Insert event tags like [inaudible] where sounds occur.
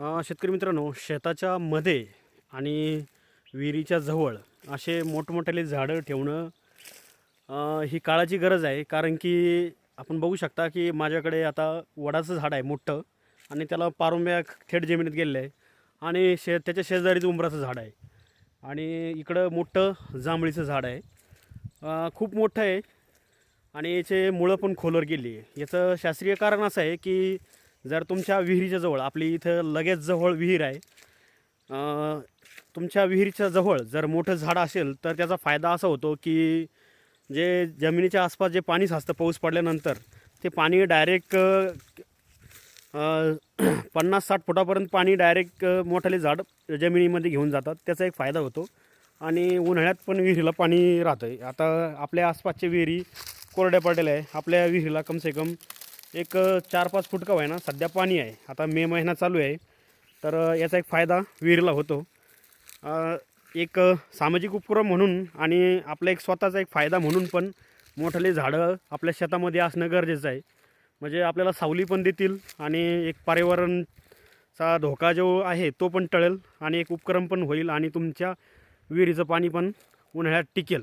शेतकरी मित्रांनो शेताच्या मध्ये आणि विहिरीच्या जवळ असे मोठमोठ्याले झाडं ठेवणं ही काळाची गरज आहे. कारण की आपण बघू शकता की माझ्याकडे आता वडाचं झाड आहे मोठं आणि त्याला पारंब्या थेट जमिनीत गेलेलं आहे आणि शे त्याच्या शेजारीच उंबराचं झाड आहे. आणि इकडं मोठं जांभळीचं झाड आहे. खूप मोठं आहे आणि याचे मुळं पण खोलवर गेली आहे. याचं शास्त्रीय कारण असं आहे की जर तुमच्या विहिरीच्या जवळ आपली इथं लगेच जवळ विहीर आहे तुमच्या विहिरीच्या जवळ जर मोठं झाड असेल तर त्याचा फायदा असा होतो की जे जमिनीच्या आसपास जे पाणी साचतं पाऊस पडल्यानंतर ते पाणी डायरेक्ट [clears throat] पन्नास साठ फुटापर्यंत पाणी डायरेक्ट मोठाले झाड जमिनीमध्ये घेऊन जातात. त्याचा एक फायदा होतो. आणि उन्हाळ्यात पण विहिरीला पाणी राहतं आहे आता आपल्या आसपासच्या विहिरी कोरड्या पडलेल्या आहे आपल्या विहिरीला कमसे कम एक चार पाच फूट का ना सध्या पाणी आहे. आता मे महिना चालू आहे. तर याचा एक फायदा विहिरीला होतो. एक सामाजिक उपक्रम म्हणून आणि आपला एक स्वतःचा एक फायदा म्हणून पण मोठाले झाडं आपल्या शेतामध्ये असणं गरजेचं आहे. म्हणजे आपल्याला सावली पण देतील आणि एक पर्यावरणचा धोका जो आहे तो पण टळेल आणि एक उपक्रम पण होईल आणि तुमच्या विहिरीचं पाणी पण उन्हाळ्यात टिकेल.